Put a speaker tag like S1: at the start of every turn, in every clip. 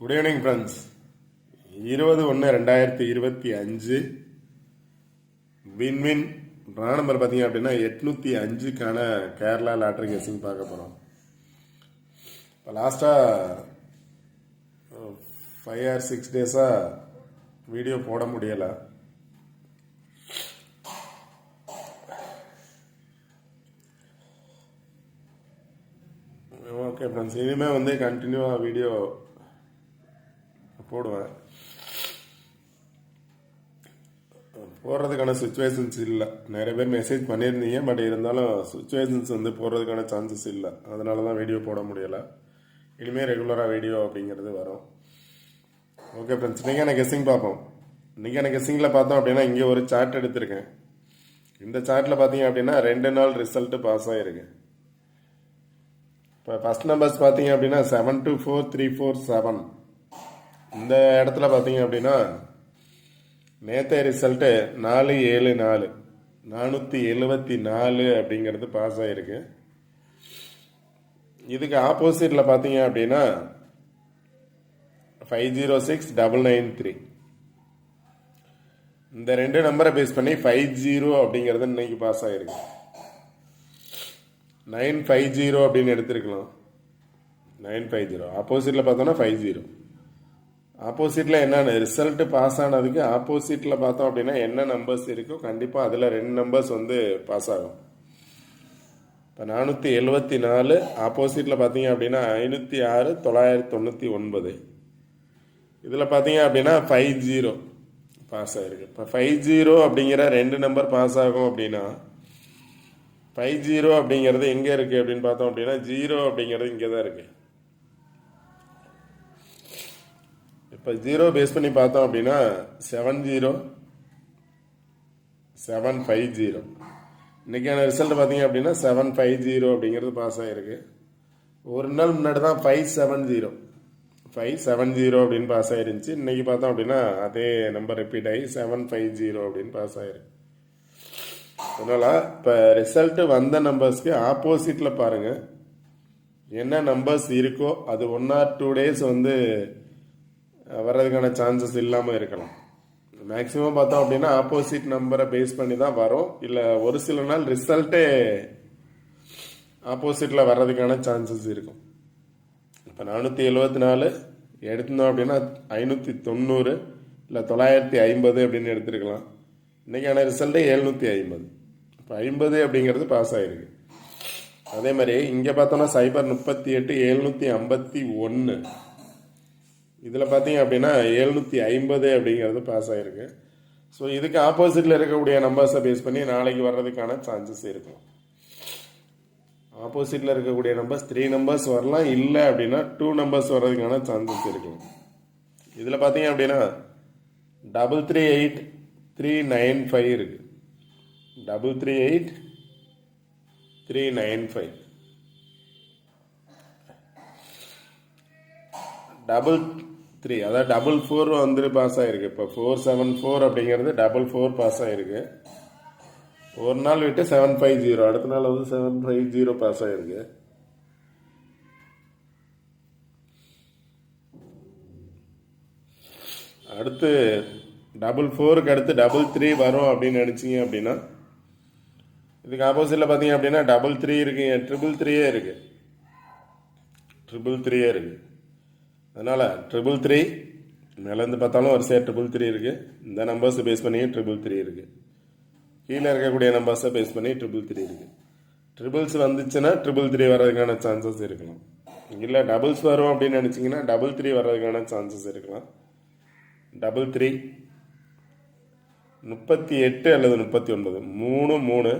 S1: Good evening friends இருபது ஒன்று ரெண்டாயிரத்தி இருபத்தி அஞ்சு. விண்வின் ரா நம்பர் பார்த்தீங்க அப்படின்னா எட்நூற்றி அஞ்சுக்கான கேரளா லாட்ரி கேஸுன்னு பார்க்க போகிறோம் இப்போ லாஸ்ட்டாக ஃபைவ் ஆர் சிக்ஸ் டேஸாக வீடியோ போட முடியலை. ஓகே ஃப்ரெண்ட்ஸ் இனிமேல் வந்து கண்டினியூவாக வீடியோ போடுவேன். போடுறதுக்கான சுச்சுவேஷன்ஸ் இல்லை. நிறைய பேர் மெசேஜ் பண்ணியிருந்தீங்க பட் இருந்தாலும் சுச்சுவேஷன்ஸ் வந்து போடுறதுக்கான சான்சஸ் இல்லை. அதனால தான் வீடியோ போட முடியலை. இனிமேல் ரெகுலராக வீடியோ அப்படிங்கிறது வரும். ஓகே ஃப்ரெண்ட்ஸ் இன்றைக்கான கெஸ்ஸிங் பார்ப்போம்? இன்றைக்கான கெஸ்ஸிங்கில் பார்த்தோம் அப்படின்னா இங்கே ஒரு சார்ட் எடுத்திருக்கேன். இந்த சார்ட்டில் பார்த்தீங்க அப்படின்னா ரெண்டு நாள் ரிசல்ட்டு பாஸ் ஆகிருக்கு இப்போ ஃபஸ்ட் நம்பர்ஸ் பார்த்தீங்க அப்படின்னா seven two four three four seven இந்த இடத்துல பார்த்தீங்க அப்படின்னா நேற்றைய ரிசல்ட்டு நாலு ஏழு நாலு. நானூற்றி எழுபத்தி நாலு அப்படிங்கிறது பாஸ் ஆகிருக்கு இதுக்கு ஆப்போசிட்டில் பார்த்தீங்க அப்படின்னா five zero six double nine three இந்த ரெண்டு நம்பரை பேஸ் பண்ணி ஃபைவ் ஜீரோ அப்படிங்கிறது இன்னைக்கு பாஸ் ஆகிருக்கு நைன் ஃபைவ் ஜீரோ அப்படின்னு எடுத்துருக்கலாம். நைன் ஃபைவ் ஜீரோ ஆப்போசிட்டில் பார்த்தோன்னா ஃபைவ் ஜீரோ ஆப்போசிட்டில் என்னென்ன ரிசல்ட்டு பாஸ் ஆனதுக்கு ஆப்போசிட்டில் பார்த்தோம் அப்படின்னா என்ன நம்பர்ஸ் இருக்கோ கண்டிப்பாக அதில் ரெண்டு நம்பர்ஸ் வந்து பாஸ் ஆகும். இப்போ நானூற்றி எழுபத்தி நாலு ஆப்போசிட்டில் பார்த்தீங்க அப்படின்னா ஐநூற்றி ஆறு தொள்ளாயிரத்தி தொண்ணூற்றி ஒன்பது. இதில் பார்த்தீங்க அப்படின்னா ஃபைவ் ஜீரோ பாஸ் ஆகிருக்கு இப்போ ஃபைவ் ஜீரோ அப்படிங்கிற ரெண்டு நம்பர் பாஸ் ஆகும் அப்படின்னா ஃபைவ் ஜீரோ அப்படிங்கிறது எங்கே இருக்குது அப்படின்னு பார்த்தோம் அப்படின்னா ஜீரோ அப்படிங்கிறது இங்கே தான் இருக்குது இப்போ ஜீரோ பேஸ் பண்ணி பார்த்தோம் அப்படின்னா seven zero seven five zero இன்றைக்கான ரிசல்ட் பார்த்தீங்க அப்படின்னா செவன் ஃபைவ் ஜீரோ அப்படிங்கிறது பாஸ் ஆகிருக்கு ஒரு நாள் முன்னாடி தான் five seven zero five seven zero அப்படின்னு பாஸ் ஆயிருந்துச்சு. இன்றைக்கி பார்த்தோம் அப்படின்னா அதே நம்பர் ரிப்பீட் ஆகி செவன் ஃபைவ் ஜீரோ அப்படின்னு பாஸ் ஆயிருக்கு. அதனால் இப்போ ரிசல்ட்டு வந்த நம்பர்ஸ்க்கு ஆப்போசிட்டில் பாருங்கள் என்ன நம்பர்ஸ் இருக்கோ அது ஒன் ஆர் டூ டேஸ் வந்து வர்றதுக்கான சான்சஸ் இல்லாமல் இருக்கலாம். மேக்ஸிமம் பார்த்தோம் அப்படின்னா ஆப்போசிட் நம்பரை பேஸ் பண்ணி தான் வரும். இல்லை ஒரு சில நாள் ரிசல்ட்டே ஆப்போசிட்டில் வர்றதுக்கான சான்சஸ் இருக்கும். இப்போ நானூற்றி எழுபத்தி நாலு எடுத்திருந்தோம் அப்படின்னா ஐநூற்றி தொண்ணூறு இல்லை தொள்ளாயிரத்தி ஐம்பது அப்படின்னு எடுத்துருக்கலாம். இன்றைக்கான ரிசல்ட்டே எழுநூற்றி ஐம்பது. இப்போ ஐம்பது அப்படிங்கிறது பாஸ் ஆகிருக்கு அதே மாதிரி இங்கே பார்த்தோன்னா சைபர் முப்பத்தி எட்டு எழுநூற்றி ஐம்பத்தி ஒன்று இதில் பார்த்தீங்க அப்படின்னா எழுநூற்றி ஐம்பது அப்படிங்கிறது பாஸ் ஆகிருக்கு ஸோ இதுக்கு ஆப்போசிட்டில் இருக்கக்கூடிய நம்பர்ஸை பேஸ் பண்ணி நாளைக்கு வர்றதுக்கான சான்சஸ் இருக்கும். ஆப்போசிட்டில் இருக்கக்கூடிய நம்பர்ஸ் த்ரீ நம்பர்ஸ் வரலாம். இல்லை அப்படின்னா டூ நம்பர்ஸ் வர்றதுக்கான சான்சஸ் இருக்கும். இதில் பார்த்தீங்க அப்படின்னா double three eight three nine five இருக்குது double three eight three nine five double three அதாவது டபுள் ஃபோர் வந்துட்டு பாஸ் ஆகிருக்கு இப்போ ஃபோர் செவன் ஃபோர் அப்படிங்கிறது டபுள் ஃபோர் பாஸ் ஆகிருக்கு ஒரு நாள் விட்டு செவன் ஃபைவ் ஜீரோ அடுத்த நாள் வந்து செவன் ஃபைவ் ஜீரோ பாஸ் ஆகிருக்கு அடுத்து டபுள் ஃபோருக்கு அடுத்து டபுள் த்ரீ வரும் அப்படின்னு நினச்சிங்க அப்படின்னா இதுக்கு ஆப்போசிட்டில் பார்த்தீங்க அப்படின்னா டபுள் த்ரீ இருக்குங்க ட்ரிபிள் த்ரீயே இருக்குது ட்ரிபிள் த்ரீயே இருக்குது அதனால் ட்ரிபிள் த்ரீ மேலேருந்து பார்த்தாலும் வரிசையாக ட்ரிபிள் த்ரீ இருக்குது இந்த நம்பர்ஸை பேஸ் பண்ணியும் ட்ரிபிள் த்ரீ இருக்குது கீழே இருக்கக்கூடிய நம்பர்ஸை பேஸ் பண்ணி ட்ரிபிள் த்ரீ இருக்குது ட்ரிபிள்ஸ் வந்துச்சுன்னா ட்ரிபிள் த்ரீ வர்றதுக்கான சான்சஸ் இருக்கலாம். இல்லை டபுள்ஸ் வரும் அப்படின்னு நினச்சிங்கன்னா டபுள் த்ரீ வர்றதுக்கான சான்சஸ் இருக்கலாம். டபுள் த்ரீ முப்பத்தி எட்டு அல்லது முப்பத்தி ஒன்பது. மூணு மூணு.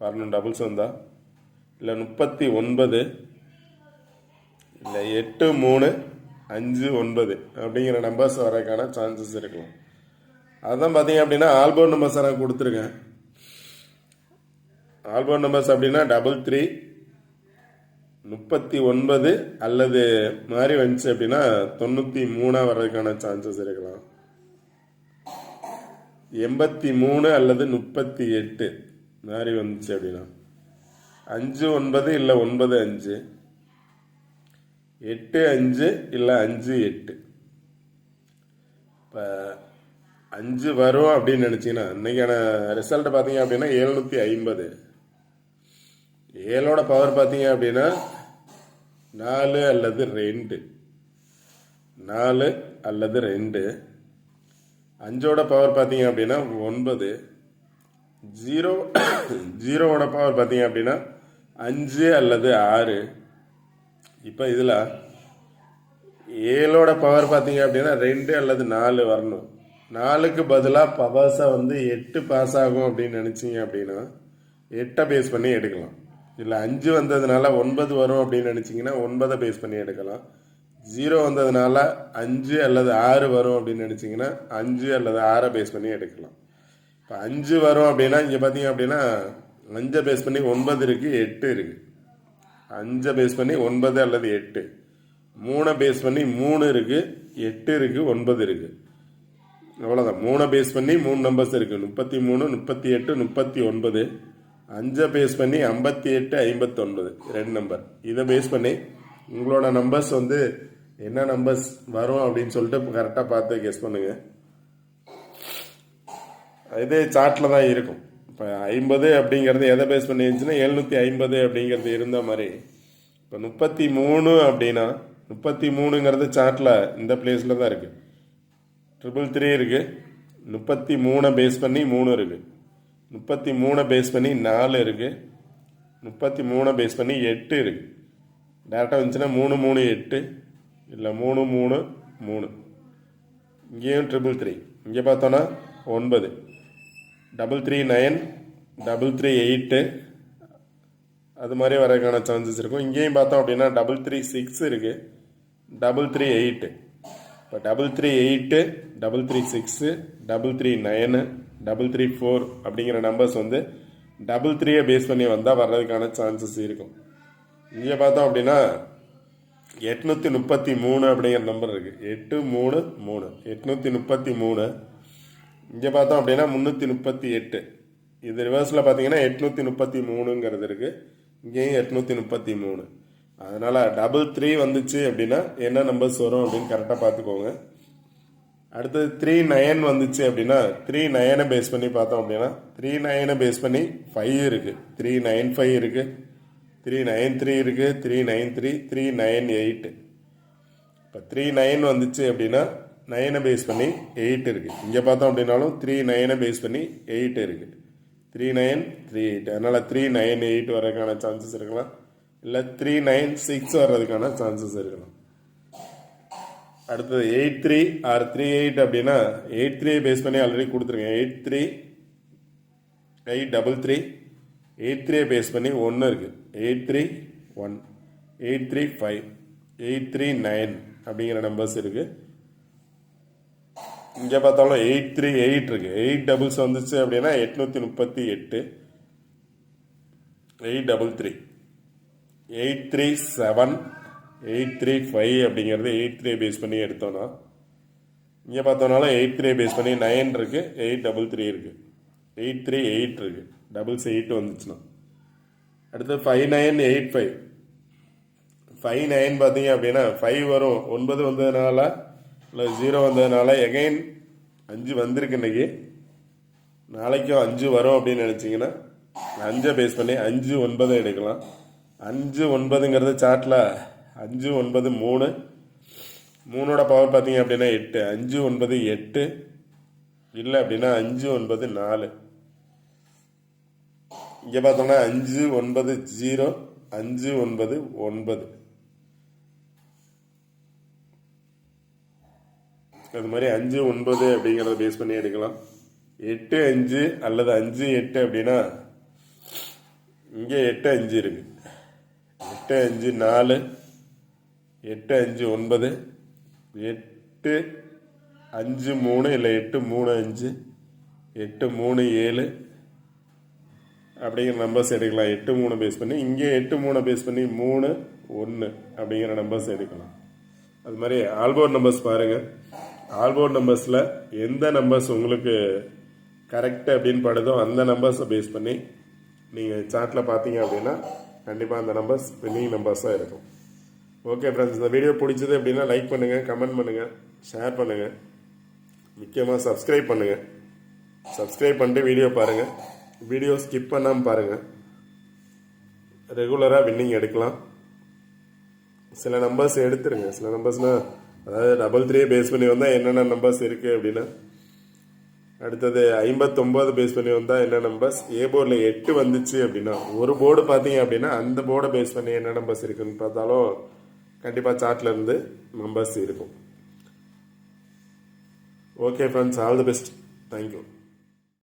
S1: வரணும் டபுள்ஸ் வந்தால் இல்லை முப்பத்தி ஒன்பது இல்லை எட்டு மூணு. அஞ்சு ஒன்பது அப்படிங்கிற நம்பர்ஸ் வரதுக்கான சான்சஸ் இருக்கலாம். அதான் பார்த்தீங்க அப்படின்னா ஆல்பம் நம்பர்ஸை நான் கொடுத்துருக்கேன். ஆல்பம் நம்பர்ஸ் அப்படின்னா டபுள் த்ரீ முப்பத்தி ஒன்பது அல்லது மாதிரி வந்துச்சு அப்படின்னா தொண்ணூற்றி மூணாக வர்றதுக்கான சான்சஸ் இருக்கலாம். எண்பத்தி மூணு அல்லது முப்பத்தி எட்டு மாதிரி வந்துச்சு அப்படின்னா. அஞ்சு ஒன்பது இல்லை ஒன்பது அஞ்சு. எட்டு அஞ்சு இல்லை அஞ்சு எட்டு. இப்போ அஞ்சு வரும் அப்படின்னு நினச்சிங்கன்னா இன்னைக்கான ரிசல்ட் பார்த்தீங்க அப்படின்னா எழுநூற்றி ஐம்பது. ஏழோட பவர் பார்த்தீங்க அப்படின்னா நாலு அல்லது ரெண்டு. நாலு அல்லது ரெண்டு. அஞ்சோட பவர் பார்த்தீங்க அப்படின்னா ஒன்பது. ஜீரோ ஜீரோவோட பவர் பார்த்தீங்க அப்படின்னா அஞ்சு அல்லது ஆறு. இப்போ இதில் ஏழோட பவர் பார்த்தீங்க அப்படின்னா ரெண்டு அல்லது நாலு வரணும். நாலுக்கு பதிலாக பவர்ஸை வந்து எட்டு பாஸ் ஆகும் அப்படின்னு நினச்சிங்க அப்படின்னா எட்டை பேஸ் பண்ணி எடுக்கலாம். இல்லை அஞ்சு வந்ததுனால ஒன்பது வரும் அப்படின்னு நினச்சிங்கன்னா ஒன்பதை பேஸ் பண்ணி எடுக்கலாம். ஜீரோ வந்ததுனால அஞ்சு அல்லது ஆறு வரும் அப்படின்னு நினச்சிங்கன்னா அஞ்சு அல்லது ஆறை பேஸ் பண்ணி எடுக்கலாம். இப்போ அஞ்சு வரும் அப்படின்னா இங்கே பார்த்தீங்க அப்படின்னா அஞ்சை பேஸ் பண்ணி ஒன்பது இருக்குது எட்டு இருக்குது அஞ்சை பேஸ் பண்ணி ஒன்பது அல்லது எட்டு. மூணை பேஸ் பண்ணி மூணு இருக்குது எட்டு இருக்குது ஒன்பது இருக்குது அவ்வளோதான் மூணை பேஸ் பண்ணி மூணு நம்பர்ஸ் இருக்குது முப்பத்தி மூணு முப்பத்தி எட்டு முப்பத்தி ஒன்பது. அஞ்சை பேஸ் பண்ணி ஐம்பத்தி எட்டு ஐம்பத்தொன்பது. ரெண்டு நம்பர் இதை பேஸ் பண்ணி உங்களோட நம்பர்ஸ் வந்து என்ன நம்பர்ஸ் வரும் அப்படின்னு சொல்லிட்டு கரெக்டாக பார்த்து கெஸ் பண்ணுங்கள் இதே சார்ட்டில் தான் இருக்கும். இப்போ ஐம்பது அப்படிங்கிறது எதை பேஸ் பண்ணி இருந்துச்சுன்னா எழுநூற்றி ஐம்பது அப்படிங்கிறது இருந்த மாதிரி. இப்போ முப்பத்தி மூணு அப்படின்னா முப்பத்தி மூணுங்கிறது சார்ட்டில் இந்த பிளேஸில் தான் இருக்குது ட்ரிபிள் த்ரீ இருக்குது முப்பத்தி மூணை பேஸ் பண்ணி மூணு இருக்குது முப்பத்தி மூணை பேஸ் பண்ணி நாலு இருக்குது முப்பத்தி மூணை பேஸ் பண்ணி எட்டு இருக்குது டேரெக்டாக வந்துச்சுன்னா மூணு மூணு எட்டு. இல்லை மூணு மூணு மூணு. இங்கேயும் ட்ரிபிள் த்ரீ இங்கே பார்த்தோன்னா ஒன்பது. Double three nine double three eight அது மாதிரி வரதுக்கான சான்சஸ் இருக்கும். இங்கேயும் பார்த்தோம் அப்படின்னா டபுள் த்ரீ சிக்ஸ் இருக்குது டபுள் த்ரீ எயிட்டு இப்போ double three eight double three six double three nine double three four அப்படிங்கிற நம்பர்ஸ் வந்து டபுள் த்ரீயை பேஸ் பண்ணி வந்தால் வர்றதுக்கான சான்சஸ் இருக்கும். இங்கே பார்த்தோம் அப்படின்னா எட்நூற்றி முப்பத்தி மூணு அப்படிங்கிற நம்பர் இருக்குது எட்டு மூணு மூணு. எட்நூற்றி முப்பத்தி மூணு இங்கே பார்த்தோம் அப்படின்னா முந்நூற்றி முப்பத்தி எட்டு. இது ரிவர்ஸில் பார்த்தீங்கன்னா எட்நூற்றி முப்பத்தி மூணுங்கிறது இருக்குது இங்கேயும் எட்நூற்றி முப்பத்தி மூணு. அதனால் டபுள் த்ரீ வந்துச்சு அப்படின்னா என்ன நம்பர்ஸ் வரும் அப்படின்னு கரெக்டாக பார்த்துக்கோங்க. அடுத்தது த்ரீ நயன் வந்துச்சு அப்படின்னா த்ரீ நயனை பேஸ் பண்ணி பார்த்தோம் அப்படின்னா த்ரீ நயனை பேஸ் பண்ணி ஃபைவ் இருக்குது த்ரீ நைன் ஃபைவ் இருக்குது த்ரீ நைன் த்ரீ இருக்குது three nine three three nine eight இப்போ த்ரீ நைன் வந்துச்சு அப்படின்னா நைனை பேஸ் பண்ணி எயிட் இருக்குது இங்கே பார்த்தோம் அப்படின்னாலும் த்ரீ நைனை பேஸ் பண்ணி எயிட் இருக்குது த்ரீ நைன் த்ரீ எயிட் அதனால் த்ரீ நைன் எயிட் வரதுக்கான சான்சஸ் இருக்கலாம். இல்லை த்ரீ நைன் சிக்ஸ் வர்றதுக்கான சான்சஸ் இருக்கலாம். அடுத்தது eight three or three eight அப்படின்னா எயிட் த்ரீ பேஸ் பண்ணி ஆல்ரெடி கொடுத்துருக்கேன். Eight three eight double three eight three base பண்ணி ஒன்று இருக்குது eight three one eight three five eight three nine அப்படிங்கிற நம்பர்ஸ் இருக்குது இங்கே பார்த்தாலும் எயிட் த்ரீ எயிட் இருக்குது எயிட் டபுள்ஸ் வந்துச்சு அப்படின்னா எட்நூற்றி முப்பத்தி எட்டு. Eight double three eight three seven eight three five அப்படிங்கிறது எயிட் த்ரீ பேஸ் பண்ணி எடுத்தோன்னா இங்கே பார்த்தோம்னாலும் எயிட் த்ரீ பேஸ் பண்ணி நைன் இருக்குது எயிட் டபுள் த்ரீ இருக்குது எயிட் த்ரீ எயிட் இருக்குது டபுள்ஸ் எயிட் வந்துச்சுன்னா. அடுத்து five nine eight five five nine பார்த்தீங்க அப்படின்னா ஃபைவ் வரும். ஒன்பது வந்ததுனால இல்லை ஜீரோ வந்ததுனால எகைன் அஞ்சு வந்திருக்கு இன்றைக்கி நாளைக்கும் அஞ்சு வரும் அப்படின்னு நினச்சிங்கன்னா அஞ்சை பேஸ் பண்ணி அஞ்சு ஒன்பதை எடுக்கலாம். அஞ்சு ஒன்பதுங்கிறது சார்ட்டில் அஞ்சு ஒன்பது மூணு. மூணோட பவர் பார்த்தீங்க அப்படின்னா எட்டு. அஞ்சு ஒன்பது எட்டு. இல்லை அப்படின்னா அஞ்சு ஒன்பது நாலு. இங்கே பார்த்தோம்னா அஞ்சு ஒன்பது ஜீரோ அஞ்சு ஒன்பது ஒன்பது. அது மாதிரி அஞ்சு ஒன்பது அப்படிங்கிறத பேஸ் பண்ணி எடுக்கலாம். எட்டு அஞ்சு அல்லது அஞ்சு எட்டு அப்படின்னா இங்கே எட்டு அஞ்சு இருக்கு. எட்டு அஞ்சு நாலு எட்டு அஞ்சு ஒன்பது எட்டு அஞ்சு மூணு இல்லை எட்டு மூணு அஞ்சு எட்டு மூணு ஏழு அப்படிங்கிற நம்பர்ஸ் எடுக்கலாம். எட்டு மூணு பேஸ் பண்ணி இங்கே எட்டு மூணு பேஸ் பண்ணி மூணு ஒன்று அப்படிங்கிற நம்பர்ஸ் எடுக்கலாம். அது மாதிரி ஆல்போர்ட் நம்பர்ஸ் பாருங்கள் ஆல்போர்ட் நம்பர்ஸில் எந்த நம்பர்ஸ் உங்களுக்கு கரெக்ட் அப்படின்னு படுதோ அந்த நம்பர்ஸை பேஸ் பண்ணி நீங்கள் சார்ட்டில் பார்த்தீங்க அப்படின்னா கண்டிப்பாக அந்த நம்பர்ஸ் வின்னிங் நம்பர்ஸாக இருக்கும். ஓகே ஃப்ரெண்ட்ஸ் இந்த வீடியோ பிடிச்சது அப்படின்னா லைக் பண்ணுங்கள் கமெண்ட் பண்ணுங்கள் ஷேர் பண்ணுங்கள் முக்கியமாக சப்ஸ்கிரைப் பண்ணுங்கள் சப்ஸ்கிரைப் பண்ணிட்டு வீடியோ பாருங்கள் வீடியோ ஸ்கிப் பண்ணாமல் பாருங்கள் ரெகுலராக வின்னிங் எடுக்கலாம். சில நம்பர்ஸ் எடுத்துருங்க. சில நம்பர்ஸ்னால் அதாவது டபுள் த்ரீ பேஸ் பண்ணி வந்தால் என்னென்ன நம்பர்ஸ் இருக்குது அப்படின்னா? அடுத்தது ஐம்பத்தொம்போது பேஸ் பண்ணி வந்தால் என்ன நம்பர்ஸ் ஏ போர்டில் எட்டு வந்துச்சு அப்படின்னா ஒரு போர்டு பார்த்தீங்க அப்படின்னா அந்த போர்டை பேஸ் பண்ணி என்ன நம்பர்ஸ் இருக்குன்னு பார்த்தாலும் கண்டிப்பாக சார்ட்லேருந்து நம்பர்ஸ் இருக்கும். Okay friends all the best thank you